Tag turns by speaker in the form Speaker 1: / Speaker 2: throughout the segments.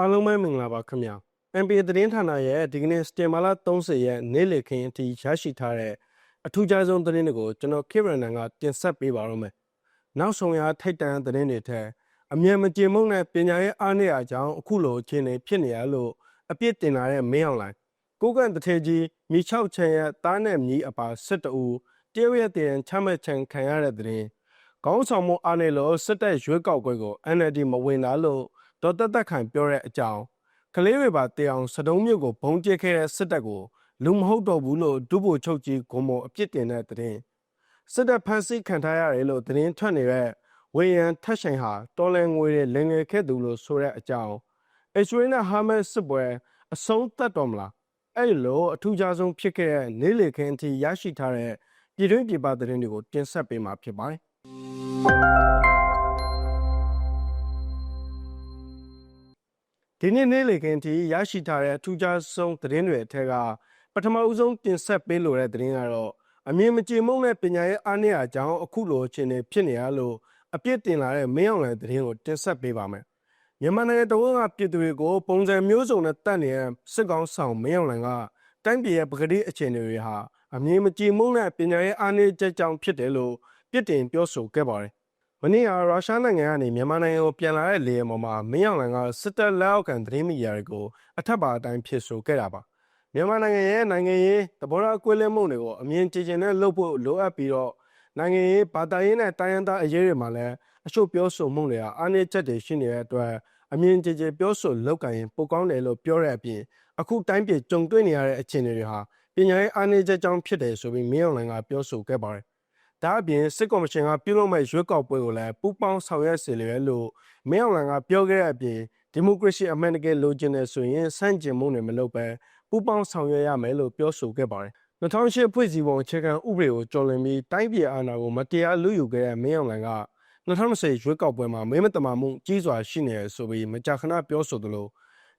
Speaker 1: အားလုံးပဲမင်္ဂလာပါခင်ဗျာ NBA သတင်းဌာနရဲ့ဒီကနေ့စတင်မာလာ30ရက်နေ့လည်ခင်းအထိရရှိထားတဲ့အထူးခြားဆုံးသတင်းတွေကိုကျွန်တော် Kieran ကတင်ဆက်ပေးပါရမယ်နောက်ဆုံးရထိုက်တန်သတင်းတွေထက်အမြင်မကျေမုန်းတဲ့ပညာရေးအားနည်းအကြောင်းအခုလိုအခြေအနေဖြစ်နေရလို့အပြစ်တင်လာတဲ့မင်းအောင်လိုင်းကိုကန်တထေကြီးမိချောက်ချန်ရဲ့တားနဲ့မြီးအပါ12ဦးတရုတ်ရဲ့တည်ရင်ချမှတ်ချန်ခံရတဲ့သတင်းခေါင်းဆောင်မှုအားနည်းလို့စစ်တပ်ရွေးကောက်ပွဲကို NLD မဝင်လာလို့ ဒေါ်တက်တက်ခိုင်ပြောတဲ့အကြောင်းကလေးတွေပါတေအောင်စတုံးမြို့ကိုဘုံကျဲခဲ့တဲ့စစ်တပ်ကိုလူမဟုတ်တော့ဘူးလို့ဒုဗိုလ်ချုပ်ကြီးဂုံမောအပြစ်တင်တဲ့သတင်းစစ်တပ်ဖမ်းဆီးခံထားရတယ်လို့သတင်းထွက်နေတဲ့ဝေယံထက်ဆိုင်ဟာတော်လန်ငွေတွေလင်ငယ်ခဲ့သူလို့ဆိုတဲ့အကြောင်းအစ္စရေးနဲ့ဟာမတ်စစ်ပွဲအဆုံးသတ်တော်မလားအဲ့လိုအထူးခြားဆုံးဖြစ်ခဲ့တဲ့နေ့လေခင်းအထိရရှိထားတဲ့ပြည်တွင်းပြည်ပသတင်းတွေကိုတင်ဆက်ပေးမှာဖြစ်ပါတယ် ဒီနေ့နေ့လေခင်းအထိရရှိထားတဲ့အထူးခြားဆုံးသတင်းတွေအထက်ကပထမအဦးဆုံးတင်ဆက်ပေးလိုတဲ့သတင်းကတော့အမြင်မကြေမုံတဲ့ပညာရေးအားနည်းအကြောင်းအခုလိုအခြေအနေဖြစ်နေရလို့အပြစ်တင်လာတဲ့မင်းအောင်လှိုင်သတင်းကိုတင်ဆက်ပေးပါမယ်မြန်မာနိုင်ငံတော်ကပြည်သူတွေကိုပုံစံမျိုးစုံနဲ့တတ်နေတဲ့စစ်ကောင်ဆောင်မင်းအောင်လှိုင်ကတိုင်းပြည်ရဲ့ပကတိအခြေအနေတွေဟာအမြင်မကြည်မုန်းတဲ့ပညာရေးအားနည်းချက်ကြောင့်ဖြစ်တယ်လို့ပြစ်တင်ပြောဆိုခဲ့ပါတယ်။ မနေ့ကရုရှားနိုင်ငံကနေမြန်မာနိုင်ငံကိုပြန်လာတဲ့လေယာဉ်ပေါ်မှာမင်းအောင်လှိုင်ကစစ်တပ်လက်အောက်ခံသတင်းမီဒီယာတွေကိုအထက်ပါအတိုင်းဖြစ်ဆိုခဲ့တာပါ။မြန်မာနိုင်ငံရဲ့နိုင်ငံရေးသဘောထားကွဲလွဲမှုတွေကိုအမြင်ကြည်ကျင်နဲ့လုပ်ဖို့လိုအပ်ပြီးတော့နိုင်ငံရေးဘာသာရေးနဲ့တိုင်းရင်းသားအရေးတွေမှာလည်းအချို့ပြောဆိုမှုတွေကအားနည်းချက်တွေရှိနေတဲ့အတွက်အမြင်ကြည်ကြည်ပြောဆိုလောက်ကရင်ပိုကောင်းတယ်လို့ပြောတဲ့အပြင်အခုတိုင်းပြည်ကြုံတွေ့နေရတဲ့အခြေအနေတွေဟာပညာရေးအားနည်းချက်ကြောင့်ဖြစ်တယ်ဆိုပြီးမင်းအောင်လှိုင်ကပြောဆိုခဲ့ပါတယ်။ ဒါအပြင်စစ်ကော်မရှင်ကပြုလုပ်မဲ့ရွေးကောက်ပွဲကိုလည်းပူးပေါင်းဆောင်ရွက်စေလွယ်လို့မင်းအောင်လှိုင်ကပြောခဲ့တဲ့အပြင်ဒီမိုကရေစီအမှန်တကယ်လိုချင်တယ်ဆိုရင်စန့်ကျင်မှုတွေမလုပ်ဘဲပူးပေါင်းဆောင်ရွက်ရမယ်လို့ပြောဆိုခဲ့ပါတယ်။2008ဖွဲ့စည်းပုံအခြေခံဥပဒေကိုကျော်လွန်ပြီးတိုင်းပြည်အာဏာကိုမတရားလူယူခဲ့တဲ့မင်းအောင်လှိုင်က2020ရွေးကောက်ပွဲမှာမဲမတမာမှုကြီးစွာရှိနေရဆိုပြီးမကြာခဏပြောဆိုသလို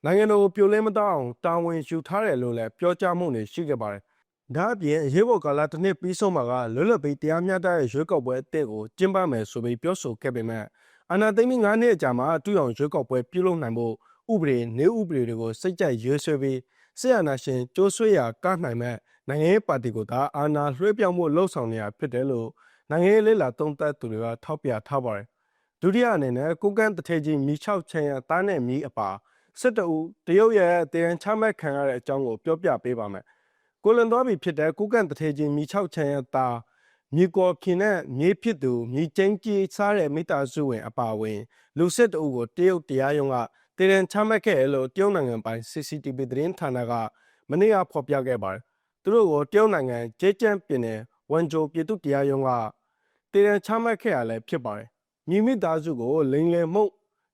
Speaker 1: နိုင်ငံတော်ကိုပြိုလဲမတောအောင်တာဝန်ယူထားတယ်လို့လည်းပြောကြားမှုတွေရှိခဲ့ပါတယ်။ ဒါအပြင်အရေးပေါ်ကာလတစ်နှစ်ပြီးဆုံးမှာကလွတ်လပ်ပြီးတရားမျှတတဲ့ရွေးကောက်ပွဲအသစ်ကိုကျင်းပမယ်ဆိုပြီးပြောဆိုခဲ့ပေမဲ့အာဏာသိမ်းပြီး9နှစ်အကြာမှာတူအောင်ရွေးကောက်ပွဲပြုလုပ်နိုင်ဖို့ဥပဒေနေဥပဒေတွေကိုစိတ်ကြိုက်ရွေးဆွဲပြီးဆရာနာရှင်ကျိုးဆွေးရာကနိုင်မဲ့နိုင်ငံရေးပါတီကိုသာအာဏာလွှဲပြောင်းမှုလှုံ့ဆော်နေရဖြစ်တယ်လို့နိုင်ငံရေးလေလာသုံးသပ်သူတွေကထောက်ပြထားပါတယ်။ဒုတိယအနေနဲ့ကိုကန့်တထေကြီးမိချောက်ချန်ရတားနဲ့မြီးအပါစစ်တအူတရုတ်ရဲ့တည်ရန်ချမှတ်ခံရတဲ့အကြောင်းကိုပြောပြပေးပါမယ်။ ကိုလွန်သွားပြီဖြစ်တဲ့ကိုကန့်တထေကြီးမိချောက်ချန်ရတာမြေကော်ခင်နဲ့မြေဖြစ်သူမြေကျင်းကြီးစားတဲ့မိသားစုဝင်အပါဝင်လူစစ်တအူကိုတရုတ်တရားရုံးကတည်ရန်ချမှတ်ခဲ့လို့တရုတ်နိုင်ငံပိုင် CCTV သတင်းဌာနကမနေ့ကဖော်ပြခဲ့ပါတယ်။သူတို့ကိုတရုတ်နိုင်ငံဂျေကျန်းပြည်နယ်ဝန်ဂျိုပြည်သူတရားရုံးကတည်ရန်ချမှတ်ခဲ့ရလဲဖြစ်ပါတယ်။မြေမိသားစုကိုလိန်လယ်မှု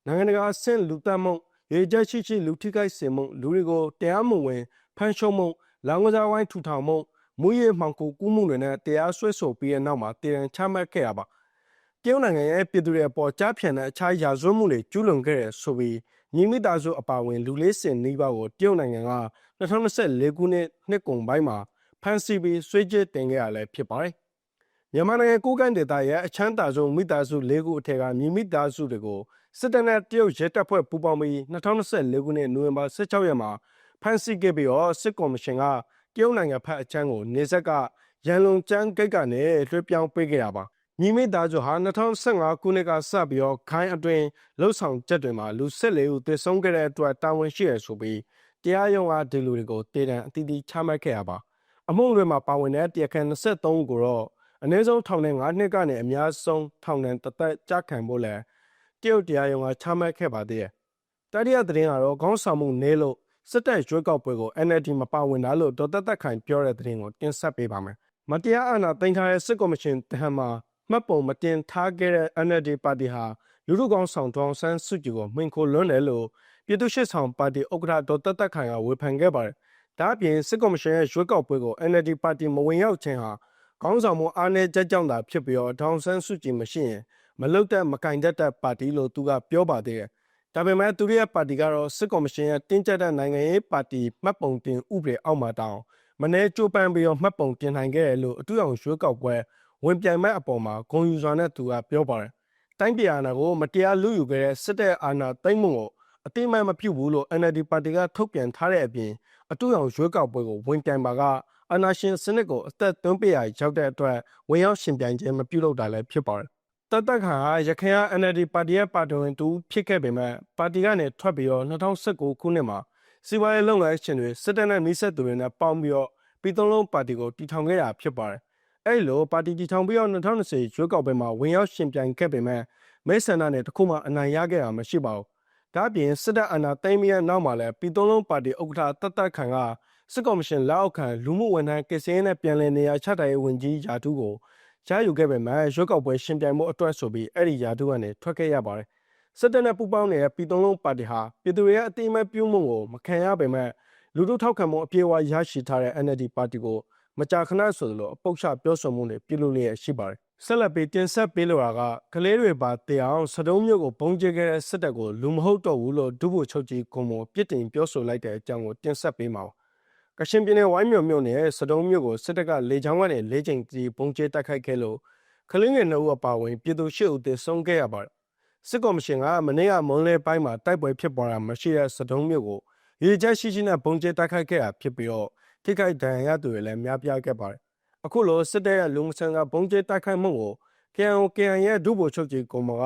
Speaker 1: နိုင်ငံတကာအဆင့်လူသက်မှုရေချက်ရှိရှိလူထိခိုက်စေမှုလူတွေကိုတရားမဝင်ဖမ်းရှုံးမှု လောင်ကစားဝိုင်းထူထောင်မှုမူရည်မှောင်ခိုကူးမှုတွေနဲ့တရားစွဲဆိုပြီးတဲ့နောက်မှာတည်ရန်ချမှတ်ခဲ့ရပါတရုတ်နိုင်ငံရဲ့ပြည်သူတွေအပေါ်ကြားဖြန့်တဲ့အခြားရာဇဝတ်မှုတွေကျူးလွန်ခဲ့တဲ့ဆိုပြီးညီမိသားစုအပါဝင်လူလေးစင်နှီးပါးကိုတရုတ်နိုင်ငံက2024ခုနှစ်နှစ်ကုန်ပိုင်းမှာဖမ်းဆီးပြီးဆွေးကြတင်ခဲ့ရလဲဖြစ်ပါတယ်မြန်မာနိုင်ငံကိုကန့်ဒေသရဲ့အချမ်းသာဆုံးမိသားစု၄ခုအထက်ကမြမိသားစုတွေကိုစစ်တပ်နဲ့တရုတ်ရဲတပ်ဖွဲ့ပူးပေါင်းပြီး2024ခုနှစ်နိုဝင်ဘာ16ရက်မှာ ဖမ်းဆီးခဲ့ပြီးတော့စစ်ကော်မရှင်ကတရုတ်နိုင်ငံဖက်အချမ်းကိုနေဆက်ကရန်လုံကျန်းဂိတ်ကနေလွှဲပြောင်းပေးခဲ့တာပါညီမိသားစုဟာ2015ခုနှစ်ကစပြီးတော့ခိုင်းအတွင်လှုပ်ဆောင်ချက်တွေမှာလူ14ဦးသေဆုံးခဲ့တဲ့အတွက်တာဝန်ရှိရဆိုပြီးတရားရုံးကဒီလူတွေကိုတေတံအသီးသီးချမှတ်ခဲ့ရပါအမှုတွေမှာပါဝင်တဲ့တရားခံ23ဦးကိုတော့အနည်းဆုံးထောင်နဲ့9နှစ်ကနေအများဆုံးထောင်နဲ့တသက်ကြခံဖို့လဲတရုတ်တရားရုံးကချမှတ်ခဲ့ပါသေးတယ်။တတိယသတင်းကတော့ခေါင်းဆောင်မှုနည်းလို့ စစ်တပ်ရွေးကောက်ပွဲကို NLD မပါဝင်တာလို့ဒေါ်သက်သက်ခိုင်ပြောတဲ့သတင်းကိုတင်ဆက်ပေးပါမယ်။မတရားအာဏာသိမ်းထားတဲ့စစ်ကော်မရှင်တဟန်မှာမှတ်ပုံမတင်ထားခဲ့တဲ့ NLD ပါတီဟာလူလူကောင်းဆောင်တောင်းဆန်းစုကြည်ကိုမှင်ခိုလွန်းတယ်လို့ပြည်သူ့ရှစ်ဆောင်ပါတီဥက္ကဋ္ဌဒေါ်သက်သက်ခိုင်ကဝေဖန်ခဲ့ပါတယ်။ဒါအပြင်စစ်ကော်မရှင်ရဲ့ရွေးကောက်ပွဲကို NLD ပါတီမဝင်ရောက်ခြင်းဟာခေါင်းဆောင်မှုအားနည်းချက်ကြောင့်သာဖြစ်ပြီးတော့ဒေါန်ဆန်းစုကြည်မရှိရင်မလုတ်တဲ့မကင်တတ်တဲ့ပါတီလို့သူကပြောပါသေးတယ်။ ဒါပေမဲ့သူရဲ့ပါတီကတော့စစ်ကော်မရှင်ရဲ့တင်းကျပ်တဲ့နိုင်ငံရေးပါတီမှတ်ပုံတင်ဥပဒေအောက်မှာတောင်းမနေ့ကြိုးပမ်းပြီးတော့မှတ်ပုံတင်နိုင်ခဲ့တယ်လို့အတူအောင်ရွေးကောက်ပွဲဝင်ပြိုင်မဲ့အပေါ်မှာဂုံယူစွာနဲ့သူကပြောပါတယ်။တိုင်းပြည်အာဏာကိုမတရားလူယူခဲ့တဲ့စစ်တပ်အာဏာသိမ်းမှုကိုအတိအမှန်မပြုတ်ဘူးလို့ NLD ပါတီကထုတ်ပြန်ထားတဲ့အပြင်အတူရောင်ရွေးကောက်ပွဲကိုဝင်ပြိုင်ပါကအနာရှင်စနစ်ကိုအသက်သွင်းပေးရရောက်တဲ့အတွက်ဝင်ရောက်ရှင်ပြိုင်ခြင်းမပြုလုပ်တာလည်းဖြစ်ပါတယ် တသက်ခါဟာရခိုင်က NLD ပါတီရဲ့ပါတီဝင်တူဖြစ်ခဲ့ပေမဲ့ပါတီကနေထွက်ပြီးတော့2019ခုနှစ်မှာစီးပွားရေးလုပ်ငန်းရှင်တွေစစ်တပ်နဲ့နှိစက်သူတွေနဲ့ပေါင်းပြီးတော့ပြည်သုံးလုံးပါတီကိုတည်ထောင်ခဲ့တာဖြစ်ပါတယ်အဲ့လိုပါတီတည်ထောင်ပြီးတော့2020ရွေးကောက်ပွဲမှာဝင်ရောက်ရှင်ပြိုင်ခဲ့ပေမဲ့မဲဆန္ဒနဲ့တခုမှအနိုင်ရခဲ့တာမရှိပါဘူး။ဒါ့အပြင်စစ်တပ်အာဏာသိမ်းပြီးတဲ့နောက်မှာလည်းပြည်သုံးလုံးပါတီဥက္ကဋ္ဌတတ်တတ်ခံကစစ်ကော်မရှင်လက်အောက်ခံလူမှုဝန်ထမ်းကစ္စည်းနဲ့ပြန်လည်နေရာချထားရေးဝန်ကြီးယာတူးကို ရယူခဲ့ပေမဲ့ရွေးကောက်ပွဲရှင်ပြိုင်မှုအတွက်ဆိုပြီးအဲ့ဒီယာတူးကနေထွက်ခဲ့ရပါတယ်။စစ်တပ်နဲ့ပူးပေါင်းနေတဲ့ပြည်သုံးလုံးပါတီဟာပြည်သူတွေရဲ့အတိအမဲ့ပြုမှုကိုမခံရပေမဲ့လူထုထောက်ခံမှုအပြည့်အဝရရှိထားတဲ့ NLD ပါတီကိုမကြာခဏဆိုသလိုအပုတ်ချပြောဆိုမှုတွေပြုလုပ်လျက်ရှိပါတယ်။ဆက်လက်ပြီးတင်ဆက်ပေးလိုတာကကလေးတွေပါတရားအောင်စတုံးမျိုးကိုဘုံကျဲခဲ့တဲ့စစ်တပ်ကိုလူမဟုတ်တော့ဘူးလို့ဒုဗိုလ်ချုပ်ကြီးကွန်မောပြစ်တင်ပြောဆိုလိုက်တဲ့အကြောင်းကိုတင်ဆက်ပေးမှာပါ။ ကရှင်ပြည်နယ်ဝိုင်းမြို့မြို့နယ်စတုံးမျိုးကိုစစ်တပ်ကလေချောင်းကနေလေးချိန်စီဘုံကျဲတိုက်ခိုက်ခဲ့လို့ကလေးငယ်နှုတ်အပါဝင်ပြည်သူရှစ်ဦးသေဆုံးခဲ့ရပါတယ်။စစ်ကော်မရှင်ကမနေ့ကမွန်လဲပိုင်းမှာတိုက်ပွဲဖြစ်ပေါ်တာမရှိတဲ့စတုံးမျိုးကိုရေချက်ရှိရှိနဲ့ဘုံကျဲတိုက်ခိုက်ခဲ့တာဖြစ်ပြီးတော့ထိခိုက်ဒဏ်ရာရသူတွေလည်းများပြားခဲ့ပါတယ်။အခုလိုစစ်တပ်ရဲ့လူမဆန်ကဘုံကျဲတိုက်ခိုက်မှုကို KNO KN ရဲ့ဒုဗိုလ်ချုပ်ကြီးကွန်မောက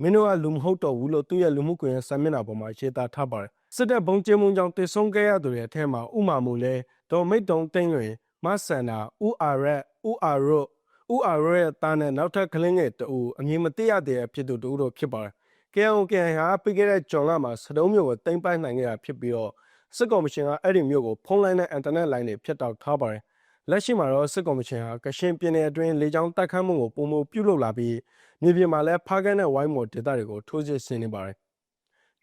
Speaker 1: မင်းတို့ကလူမဟုတ်တော့ဘူးလို့သူ့ရဲ့လူမှုကွန်ရက်စာမျက်နှာပေါ်မှာရေးသားထားပါတယ်။ စစ်တပ်ဘုံကျဲမှုကြောင့်တည်ဆုံခဲ့ရသူတွေအထက်မှာဥမာမူလဲဒေါ်မိတ်တုံတိန်လွင်မဆန္နာဥအာရက်ဥအာရုတ်ဥအာရုတ်ရဲ့တားနဲ့နောက်ထပ်ကလင်းငယ်တူအမည်မသိရတဲ့ဖြစ်သူတို့ဖြစ်ပါတယ်။ KNO KN ဟာပြီးခဲ့တဲ့ဂျွန်လမှာစတုံးမျိုးကိုတင်ပိုင်နိုင်ခဲ့တာဖြစ်ပြီးတော့စစ်ကော်မရှင်ကအဲ့ဒီမျိုးကိုဖုန်းလိုင်းနဲ့အင်တာနက်လိုင်းတွေဖြတ်တောက်ထားပါတယ်။လက်ရှိမှာတော့စစ်ကော်မရှင်ဟာကရှင်ပြည်နယ်အတွင်းလေကြောင်းတိုက်ခတ်မှုကိုပုံမပြုလုပ်လာပြီးမြေပြင်မှာလည်းဖားကန်းနဲ့ဝိုင်းမော်ဒေသတွေကိုထိုးစစ်ဆင်နေပါတယ်။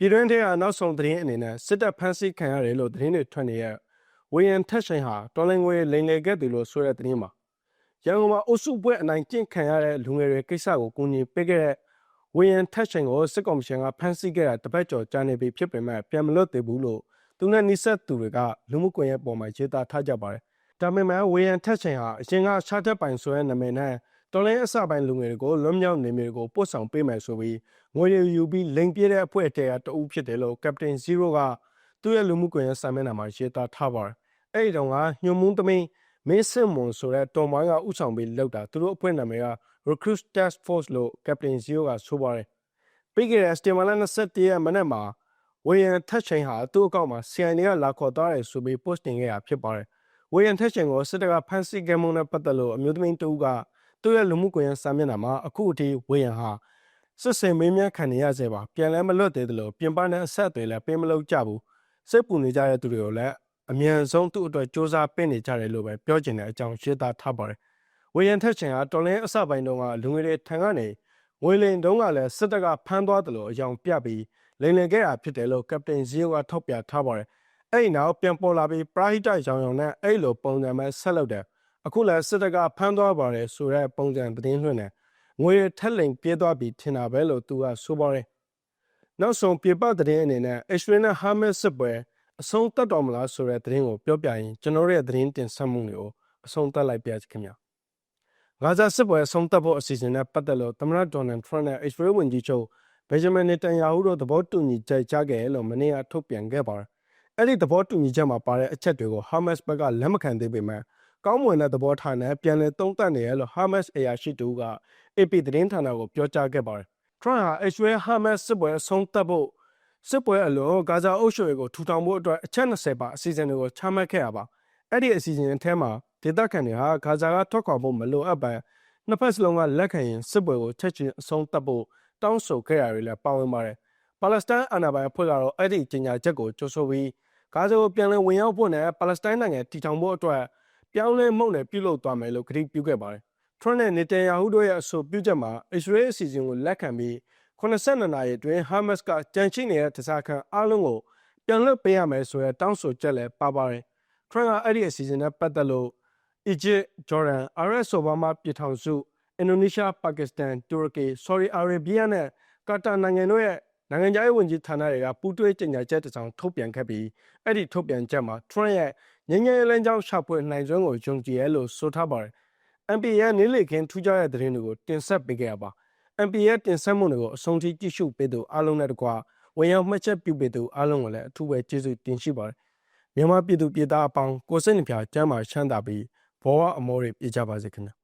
Speaker 1: ပြည်တွင်းထဲကနောက်ဆုံးသတင်းအနေနဲ့စစ်တပ်ဖမ်းဆီးခံရတယ်လို့သတင်းတွေထွက်နေရဝေယံထက်ဆိုင်ဟာတော်လင်ငွေလိန်လေခဲ့တယ်လို့ဆိုတဲ့သတင်းမှာရန်ကုန်မှာအုပ်စုပွဲအနိုင်ကျင့်ခံရတဲ့လူငယ်တွေကိစ္စကိုကူညီပေးခဲ့တဲ့ဝေယံထက်ဆိုင်ကိုစစ်ကော်မရှင်ကဖမ်းဆီးခဲ့တာတပတ်ကျော်ကြာနေပြီဖြစ်ပေမဲ့ပြန်မလွတ်သေးဘူးလို့သူနဲ့နှိဆက်သူတွေကလူမှုကွန်ရက်ပေါ်မှာရေးသားထားကြပါတယ်။ဒါပေမဲ့ဝေယံထက်ဆိုင်ဟာအရင်ကရှားတက်ပိုင်ဆိုတဲ့နာမည်နဲ့ တော်လိုင်းအစပိုင်းလူငယ်တွေကိုလွတ်မြောက်နေမျိုးကိုပို့ဆောင်ပေးမယ်ဆိုပြီးငွေရယူပြီးလိန်ပြတဲ့အဖွဲ့အတဲကတအူးဖြစ်တယ်လို့ကပတိန်0ကသူ့ရဲ့လူမှုကွန်ရက်စာမျက်နှာမှာရေးသားထားပါတယ်။အဲ့ဒီတော့ကညွန်မုန်းသမင်းမင်းစင်မွန်ဆိုတဲ့တော်မိုင်းကဥဆောင်ပြီးလောက်တာသူတို့အဖွဲ့နာမည်က Recruit Task Force လို့ကပတိန်0ကဆိုပါတယ်။ပြီးခဲ့တဲ့စတင်မာလာ27ရက်မနေ့မှာဝေယံထက်ချိန်ဟာသူ့အကောင့်မှာ CN ကလာခေါ်သွားတယ်ဆိုပြီး post တင်ခဲ့တာဖြစ်ပါတယ်။ဝေယံထက်ချိန်ကိုစစ်တပ်ကဖမ်းဆီးခဲ့မှုနဲ့ပတ်သက်လို့အမျိုးသမီးတဦးက သူ့ရဲ့လူမှုကွန်ရက်စာမျက်နှာမှာအခုအထိဝေယံဟာစစ်စင်မေးမြန်းခံနေရစေပါပြန်လဲမလွတ်သေးတယ်လို့ပြင်ပနဲ့အဆက်အသွယ်လည်းပေးမလို့ကြဘူးစိတ်ပူနေကြတဲ့သူတွေကိုလည်းအမြန်ဆုံးသူ့အတွက်စ조사ပေးနေကြတယ်လို့ပဲပြောချင်တဲ့အကြောင်းရှင်းသားထားပါတယ်ဝေယံထက်ချင်ကတော်လင်းအစပိုင်းတုန်းကလူငယ်တွေထံကနေငွေလိန်တုန်းကလည်းစစ်တပ်ကဖမ်းသွားတယ်လို့အကြောင်းပြပြီးလိန်လင်ခဲ့တာဖြစ်တယ်လို့ကပတိန်ဇီယိုကထောက်ပြထားပါတယ်အဲ့ဒီနောက်ပြန်ပေါ်လာပြီးပရာဟိတရောင်ရောင်နဲ့အဲ့လိုပုံစံမဲ့ဆက်လုပ်တယ် အခုလည်းစစ်တပ်ကဖမ်းသွားပါတယ်ဆိုတဲ့ပုံစံသတင်းလွှင့်တယ်ငွေထက်လိန်ပြေးသွားပြီးထင်တာပဲလို့သူကဆိုပါတယ်နောက်ဆုံးပြပသတင်းအနေနဲ့အစ္စရေးနဲ့ဟာမတ်စစ်ပွဲအဆုံးသတ်တော်မလားဆိုတဲ့သတင်းကိုပြောပြရင်ကျွန်တော်ရဲ့သတင်းတင်ဆက်မှုတွေကိုအဆုံးသတ်လိုက်ပြခင်ဗျာဂါဇာစစ်ပွဲအဆုံးသတ်ဖို့အစီအစဉ်နဲ့ပတ်သက်လို့သမ္မတဒေါ်နယ်ထရန့်နဲ့အစ္စရေးဝန်ကြီးချုပ်ဘယ်ဂျမင်နေတန်ယာဟုတို့သဘောတူညီချက်ကြားခဲ့လို့မနေ့ကထုတ်ပြန်ခဲ့ပါတယ်အဲ့ဒီသဘောတူညီချက်မှာပါတဲ့အချက်တွေကိုဟာမတ်စ်ဘက်ကလက်မခံသေးပေမဲ့ ကောင်းမွန်တဲ့သဘောထားနဲ့ပြန်လည်သုံးသပ်နေရလို့ Hamas အရာရှိတူက AP သတင်းဌာနကိုပြောကြားခဲ့ပါတယ်။ Trump ဟာ Israel Hamas စစ်ပွဲအဆုံးသတ်ဖို့စစ်ပွဲအလို့ဂါဇာအုပ်စုတွေကိုထူထောင်ဖို့အတွက်အချက်20ပါအစီအစဉ်တွေကိုချမှတ်ခဲ့ရပါ။အဲ့ဒီအစီအစဉ်အထဲမှာဒေသခံတွေဟာဂါဇာကထွက်ခွာဖို့မလိုအပ်ပဲနှစ်ဖက်စလုံးကလက်ခံရင်စစ်ပွဲကိုချက်ချင်းအဆုံးသတ်ဖို့တောင်းဆိုခဲ့ရတွေလည်းပါဝင်ပါတယ်။ပါလက်စတိုင်းအာဏာပိုင်အဖွဲ့ကတော့အဲ့ဒီကြေညာချက်ကိုကြိုဆိုပြီးဂါဇာကိုပြန်လည်ဝင်ရောက်ဖို့နဲ့ပါလက်စတိုင်းနိုင်ငံတည်ထောင်ဖို့အတွက် ပြောင်းလဲမှုနဲ့ပြုလုပ်သွားမယ်လို့ကတိပြုခဲ့ပါတယ်။ Trump နဲ့နေတန်ယာဟုတို့ရဲ့အဆိုပြုချက်မှာအစ္စရေးအစီအစဉ်ကိုလက်ခံပြီး82နာရီအတွင်း Hamas ကကြံရှိနေတဲ့တစားခံအလုံးကိုပြန်လွှတ်ပေးရမယ်ဆိုတဲ့တောင်းဆိုချက်လည်းပါပါတယ်။ Trump ကအဲ့ဒီအစီအစဉ်နဲ့ပတ်သက်လို့ Egypt, Jordan, RS Obama ပြည်ထောင်စု Indonesia, Pakistan, Turkey, Saudi Arabia နဲ့ကာတာနိုင်ငံတို့ရဲ့ နိုင်ငံခြားရေးဝန်ကြီးဌာနတွေကပူးတွဲကြေညာချက်တစ်စောင်ထုတ်ပြန်ခဲ့ပြီးအဲ့ဒီထုတ်ပြန်ချက်မှာ Trump ရဲ့ငញ្ញရဲလန်းကြောင်းရှာဖွေနိုင်စွမ်းကိုယုံကြည်ရလို့ဆိုထားပါတယ်။ MP ရဲ့နေလေခင်းထူးခြားတဲ့သတင်းတွေကိုတင်ဆက်ပေးခဲ့ရပါ။ MP ရဲ့တင်ဆက်မှုတွေကိုအဆုံးထိကြည့်ရှုပေးသူအားလုံးနဲ့တကွာဝင်ရောက်မှတ်ချက်ပြုပေးသူအားလုံးကိုလည်းအထူးပဲကျေးဇူးတင်ရှိပါတယ်မြန်မာပြည်သူပြည်သားအပေါင်းကိုစိတ်နှပြချမ်းသာချမ်းသာပြီးဘဝအမောတွေပြည့်ကြပါစေခင်ဗျာ